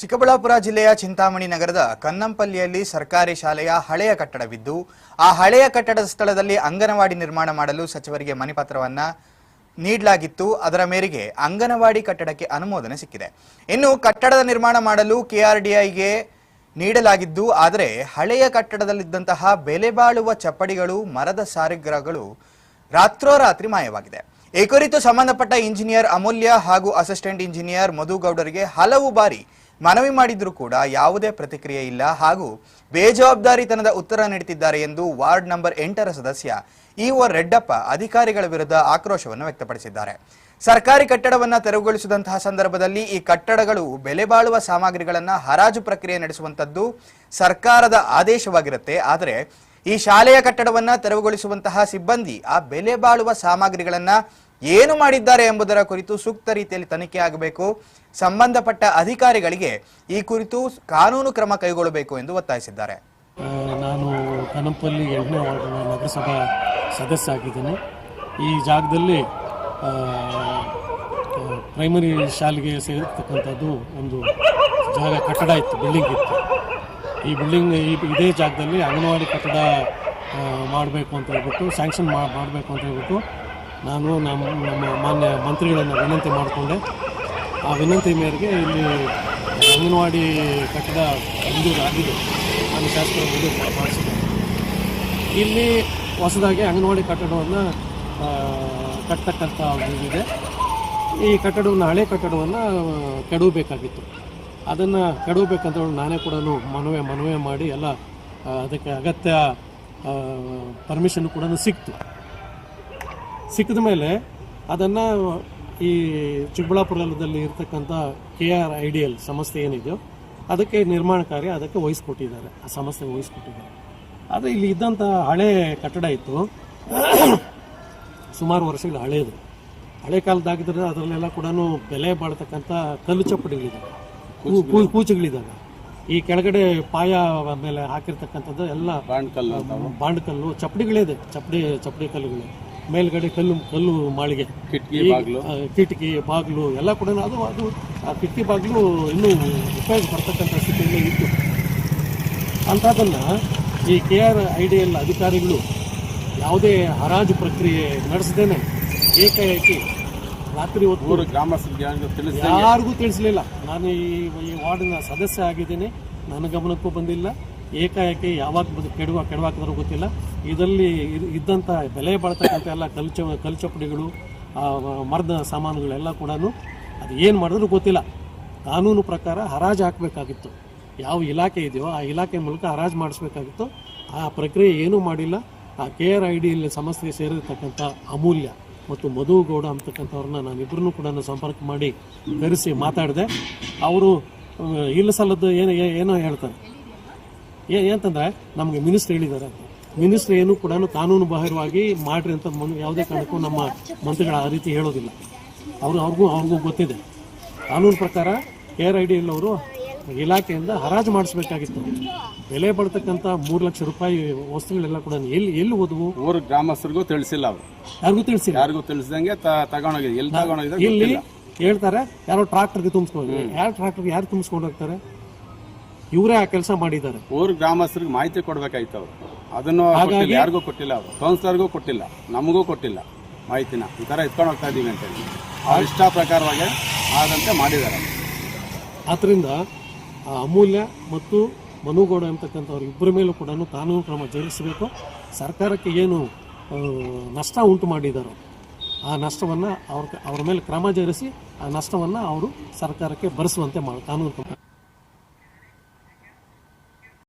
ಚಿಕ್ಕಬಳ್ಳಾಪುರ ಜಿಲ್ಲೆಯ ಚಿಂತಾಮಣಿ ನಗರದ ಕನ್ನಂಪಲ್ಲಿಯಲ್ಲಿ ಸರ್ಕಾರಿ ಶಾಲೆಯ ಹಳೆಯ ಕಟ್ಟಡವಿದ್ದು ಆ ಹಳೆಯ ಕಟ್ಟಡದ ಸ್ಥಳದಲ್ಲಿ ಅಂಗನವಾಡಿ ನಿರ್ಮಾಣ ಮಾಡಲು ಸಚಿವರಿಗೆ ಮನೆಪತ್ರವನ್ನು ನೀಡಲಾಗಿತ್ತು. ಅದರ ಮೇರೆಗೆ ಅಂಗನವಾಡಿ ಕಟ್ಟಡಕ್ಕೆ ಅನುಮೋದನೆ ಸಿಕ್ಕಿದೆ. ಇನ್ನು ಕಟ್ಟಡದ ನಿರ್ಮಾಣ ಮಾಡಲು ಕೆಆರ್ಡಿಐಗೆ ನೀಡಲಾಗಿದ್ದು, ಆದರೆ ಹಳೆಯ ಕಟ್ಟಡದಲ್ಲಿದ್ದಂತಹ ಬೆಲೆ ಬಾಳುವ ಚಪ್ಪಡಿಗಳು, ಮರದ ಸಾರಿಗ್ರಹಗಳು ರಾತ್ರೋರಾತ್ರಿ ಮಾಯವಾಗಿದೆ. ಈ ಕುರಿತು ಸಂಬಂಧಪಟ್ಟ ಇಂಜಿನಿಯರ್ ಅಮೂಲ್ಯ ಹಾಗೂ ಅಸಿಸ್ಟೆಂಟ್ ಇಂಜಿನಿಯರ್ ಮಧುಗೌಡರಿಗೆ ಹಲವು ಬಾರಿ ಮನವಿ ಮಾಡಿದ್ರೂ ಕೂಡ ಯಾವುದೇ ಪ್ರತಿಕ್ರಿಯೆ ಇಲ್ಲ. ಹಾಗೂ ಬೇಜವಾಬ್ದಾರಿತನದ ಉತ್ತರ ನೀಡುತ್ತಿದ್ದಾರೆ ಎಂದು ವಾರ್ಡ್ ನಂಬರ್ ಎಂಟರ ಸದಸ್ಯ ಇಒ ರೆಡ್ಡಪ್ಪ ಅಧಿಕಾರಿಗಳ ವಿರುದ್ಧ ಆಕ್ರೋಶವನ್ನು ವ್ಯಕ್ತಪಡಿಸಿದ್ದಾರೆ. ಸರ್ಕಾರಿ ಕಟ್ಟಡವನ್ನ ತೆರವುಗೊಳಿಸಿದಂತಹ ಸಂದರ್ಭದಲ್ಲಿ ಈ ಕಟ್ಟಡಗಳು ಬೆಲೆ ಬಾಳುವ ಸಾಮಗ್ರಿಗಳನ್ನ ಹರಾಜು ಪ್ರಕ್ರಿಯೆ ನಡೆಸುವಂತದ್ದು ಸರ್ಕಾರದ ಆದೇಶವಾಗಿರುತ್ತೆ. ಆದರೆ ಈ ಶಾಲೆಯ ಕಟ್ಟಡವನ್ನ ತೆರವುಗೊಳಿಸುವಂತಹ ಸಿಬ್ಬಂದಿ ಆ ಬೆಲೆ ಬಾಳುವ ಸಾಮಗ್ರಿಗಳನ್ನ ಏನು ಮಾಡಿದ್ದಾರೆ ಎಂಬುದರ ಕುರಿತು ಸೂಕ್ತ ರೀತಿಯಲ್ಲಿ ತನಿಖೆ ಆಗಬೇಕು. ಸಂಬಂಧಪಟ್ಟ ಅಧಿಕಾರಿಗಳಿಗೆ ಈ ಕುರಿತು ಕಾನೂನು ಕ್ರಮ ಕೈಗೊಳ್ಳಬೇಕು ಎಂದು ಒತ್ತಾಯಿಸಿದ್ದಾರೆ. ನಾನು ಕನಂಪಲ್ಲಿ ಎಂಟನೇ ವಾರ್ಡ್ ನಗರಸಭಾ ಸದಸ್ಯ ಆಗಿದ್ದೇನೆ. ಈ ಜಾಗದಲ್ಲಿ ಪ್ರೈಮರಿ ಶಾಲೆಗೆ ಸೇರಿರ್ತಕ್ಕಂಥದ್ದು ಒಂದು ಜಾಗ ಕಟ್ಟಡ ಇತ್ತು, ಬಿಲ್ಡಿಂಗ್ ಇತ್ತು. ಈ ಬಿಲ್ಡಿಂಗ್ ಇದೇ ಜಾಗದಲ್ಲಿ ಅಂಗನವಾಡಿ ಕಟ್ಟಡ ಮಾಡಬೇಕು ಅಂತ ಹೇಳ್ಬಿಟ್ಟು, ಸ್ಯಾಂಕ್ಷನ್ ಮಾಡಬೇಕು ಅಂತ ಹೇಳ್ಬಿಟ್ಟು ನಾನು ನಮ್ಮ ನಮ್ಮ ಮಾನ್ಯ ಮಂತ್ರಿಗಳನ್ನು ವಿನಂತಿ ಮಾಡಿಕೊಂಡೆ. ಆ ವಿನಂತಿ ಮೇರೆಗೆ ಇಲ್ಲಿ ಅಂಗನವಾಡಿ ಕಟ್ಟಡ ಮಂಜೂರು ಆಗಿದೆ ನಾನು ಶಾಸಕರ ಮುಂದೆ ಮಾಡಿಸಿದೆ ಇಲ್ಲಿ ಹೊಸದಾಗಿ ಅಂಗನವಾಡಿ ಕಟ್ಟಡವನ್ನು ಕಟ್ಟತಕ್ಕಂಥ ಒಂದು ಇದೆ. ಈ ಕಟ್ಟಡವನ್ನು, ಹಳೆ ಕಟ್ಟಡವನ್ನು, ಕೆಡವಬೇಕಾಗಿತ್ತು. ಅದನ್ನು ಕೆಡವಬೇಕಂತ ಹೇಳಿ ನಾನೇ ಕೂಡ ಮನವಿ ಮನವಿ ಮಾಡಿ ಎಲ್ಲ ಅದಕ್ಕೆ ಅಗತ್ಯ ಪರ್ಮಿಷನ್ ಕೂಡ ಸಿಕ್ತು. ಸಿಕ್ಕಿದ ಮೇಲೆ ಅದನ್ನು ಈ ಚಿಕ್ಕಬಳ್ಳಾಪುರದಲ್ಲಿ ಇರ್ತಕ್ಕಂಥ K R I D L ಸಂಸ್ಥೆ ಏನಿದೆಯೋ ಅದಕ್ಕೆ ನಿರ್ಮಾಣ ಕಾರ್ಯ ಅದಕ್ಕೆ ವಹಿಸ್ಕೊಟ್ಟಿದ್ದಾರೆ. ಆ ಸಂಸ್ಥೆಗೆ ವಹಿಸ್ಕೊಟ್ಟಿದ್ದಾರೆ. ಆದರೆ ಇಲ್ಲಿ ಇದ್ದಂಥ ಹಳೆ ಕಟ್ಟಡ ಇತ್ತು. ಸುಮಾರು ವರ್ಷಗಳು ಹಳೆಯದು ಹಳೆ ಕಾಲದಾಗಿದ್ರೆ ಅದರಲ್ಲೆಲ್ಲ ಕೂಡ ಬೆಲೆ ಬಾಳ್ತಕ್ಕಂಥ ಕಲ್ಲು ಚಪ್ಪಡಿಗಳಿದ್ದಾವೆ ಕೂಚುಗಳಿದ್ದಾವೆ ಈ ಕೆಳಗಡೆ ಪಾಯ ಮೇಲೆ ಹಾಕಿರ್ತಕ್ಕಂಥದ್ದು ಎಲ್ಲ ಬಾಂಡ್ ಕಲ್ಲು ಚಪ್ಪಡಿಗಳಿದೆ ಚಪ್ಪಡಿ ಚಪ್ಪಡಿ ಕಲ್ಲುಗಳು. ಮೇಲ್ಗಡೆ ಕಲ್ಲು ಕಲ್ಲು ಮಾಳಿಗೆ ಕಿಟಕಿ ಬಾಗಿಲು. ಕಿಟಕಿ ಬಾಗಿಲು ಎಲ್ಲ ಕೂಡ ಅದು ಅದು ಆ ಕಿಟಕಿ ಬಾಗಿಲು ಇನ್ನೂ ಉಪಯೋಗ ಬರ್ತಕ್ಕಂಥ ಸ್ಥಿತಿಯಲ್ಲಿ ಇತ್ತು. ಅಂಥದ್ದನ್ನು ಈ K R I D L ಅಧಿಕಾರಿಗಳು ಯಾವುದೇ ಹರಾಜು ಪ್ರಕ್ರಿಯೆ ನಡೆಸದೇನೆ ಏಕಾಏಕಿ ರಾತ್ರಿ ಹೊತ್ತು ಮೂರು ಗ್ರಾಮಸ್ಥರಿಗೆ ತಿಳಿಸಿ ಯಾರಿಗೂ ತಿಳಿಸಲಿಲ್ಲ. ನಾನು ಈ ಈ ವಾರ್ಡಿನ ಸದಸ್ಯ ಆಗಿದ್ದೀನಿ. ನನ್ನ ಗಮನಕ್ಕೂ ಬಂದಿಲ್ಲ. ಏಕಾಏಕಿ ಯಾವಾಗ ಬದು- ಕೆಡುವ ಕೆಡವಾಕಿದ್ರು ಗೊತ್ತಿಲ್ಲ. ಇದರಲ್ಲಿ ಇದ್- ಇದ್ದಂಥ ಬೆಲೆ ಬಾಳ್ತಕ್ಕಂಥ ಎಲ್ಲ ಕಲ್ಚ, ಕಲ್ಚಪಡಿಗಳು ಮರದ ಸಾಮಾನುಗಳೆಲ್ಲ ಕೂಡ ಅದು ಏನು ಮಾಡಿದ್ರು ಗೊತ್ತಿಲ್ಲ. ಕಾನೂನು ಪ್ರಕಾರ ಹರಾಜು ಹಾಕಬೇಕಾಗಿತ್ತು. ಯಾವ ಇಲಾಖೆ ಇದೆಯೋ ಆ ಇಲಾಖೆ ಮೂಲಕ ಹರಾಜು ಮಾಡಿಸ್ಬೇಕಾಗಿತ್ತು. ಆ ಪ್ರಕ್ರಿಯೆ ಏನೂ ಮಾಡಿಲ್ಲ. ಆ ಕೆ ಆರ್ ಐ ಡಿಯಲ್ಲಿ ಸಮಸ್ಯೆ ಸೇರಿರ್ತಕ್ಕಂಥ ಅಮೂಲ್ಯ ಮತ್ತು ಮಧು ಗೌಡ ಅಂತಕ್ಕಂಥವ್ರನ್ನ ನಾನಿಬ್ಬರನ್ನೂ ಕೂಡ ಸಂಪರ್ಕ ಮಾಡಿ ಕರೆಸಿ ಮಾತಾಡಿದೆ. ಅವರು ಇಲ್ಲ ಸಲ್ಲದ್ದು ಏನು, ಏನೋ ಹೇಳ್ತಾರೆ. ಏ ಏನಂತಂದ್ರೆ ನಮಗೆ ಮಿನಿಸ್ಟರ್ ಹೇಳಿದ್ದಾರೆ ಅಂತ. ಮಿನಿಸ್ಟರ್ ಏನು ಕೂಡ ಕಾನೂನು ಬಾಹಿರವಾಗಿ ಮಾಡ್ರಿ ಅಂತ ಯಾವುದೇ ಕಾರಣಕ್ಕೂ ನಮ್ಮ ಮಂತ್ರಿಗಳು ಆ ರೀತಿ ಹೇಳೋದಿಲ್ಲ. ಅವರು ಅವ್ರಿಗೂ ಅವ್ರಿಗೂ ಗೊತ್ತಿದೆ. ಕಾನೂನು ಪ್ರಕಾರ ಕೆ ಆರ್ ಐ ಡಿ ಅವರು ಇಲಾಖೆಯಿಂದ ಹರಾಜು ಮಾಡಿಸ್ಬೇಕಾಗಿತ್ತು. ಬೆಲೆ ಪಡ್ತಕ್ಕಂಥ ಮೂರು ಲಕ್ಷ ರೂಪಾಯಿ ವಸ್ತುಗಳೆಲ್ಲ ಕೂಡ ಎಲ್ಲಿ ಎಲ್ಲಿ ಹೋದವು? ಊರು ಗ್ರಾಮಸ್ಥರಿಗೂ ತಿಳಿಸಿಲ್ಲ ಅವರು. ಯಾರಿಗೂ ತಿಳಿಸಿ ಯಾರಿಗೂ ತಿಳಿಸಿದಂಗೆ ತಗೊಂಡೋಗಿದೆ. ಎಲ್ಲಿ ತಗೊಂಡೋಗಿದೆ ಇಲ್ಲಿ ಹೇಳ್ತಾರೆ ಯಾರೋ ಟ್ರಾಕ್ಟರ್ಗೆ ತುಂಬಿಸ್ಕೊಂಡು ಯಾರು ಟ್ರಾಕ್ಟರ್ಗೆ ಯಾರು ತುಂಬಿಸ್ಕೊಂಡು ಹೋಗ್ತಾರೆ? ಇವರೇ ಆ ಕೆಲಸ ಮಾಡಿದ್ದಾರೆ. ಊರು ಗ್ರಾಮಸ್ಥರಿಗೆ ಮಾಹಿತಿ ಕೊಡ್ಬೇಕಾಯ್ತು ಅವರು. ಅದನ್ನು ಕೊಟ್ಟಿಲ್ಲ ಯಾರಿಗೂ ಕೊಟ್ಟಿಲ್ಲ ಅವರು. ಕೌನ್ಸಿಲರ್ಗೂ ಕೊಟ್ಟಿಲ್ಲ. ನಮಗೂ ಕೊಟ್ಟಿಲ್ಲ ಮಾಹಿತಿನ. ಈ ಥರ ಎತ್ಕೊಂಡು ಹೋಗ್ತಾ ಇದ್ದೀವಿ ಅಂತ ಹೇಳಿ. ಅವ್ರ ಇಷ್ಟ ಪ್ರಕಾರವಾಗಿ ಆದಂತೆ ಮಾಡಿದ್ದಾರೆ. ಆದ್ದರಿಂದ ಆ ಅಮೂಲ್ಯ ಮತ್ತು ಮನುಗೌಡ ಅಂತಕ್ಕಂಥವ್ರ ಇಬ್ಬರ ಮೇಲೂ ಕೂಡ ಕಾನೂನು ಕ್ರಮ ಜರುಗಿಸಬೇಕು. ಸರ್ಕಾರಕ್ಕೆ ಏನು ಆ, ನಷ್ಟ ಉಂಟು ಮಾಡಿದ್ದಾರೋ ಆ ನಷ್ಟವನ್ನು ಅವ್ರ ಅವ್ರ ಮೇಲೆ ಕ್ರಮ ಜರುಗಿಸಿ ಆ ನಷ್ಟವನ್ನು ಅವರು ಸರ್ಕಾರಕ್ಕೆ ಭರಿಸುವಂತೆ ಮಾಡಿ ಕಾನೂನು ಕ್ರಮ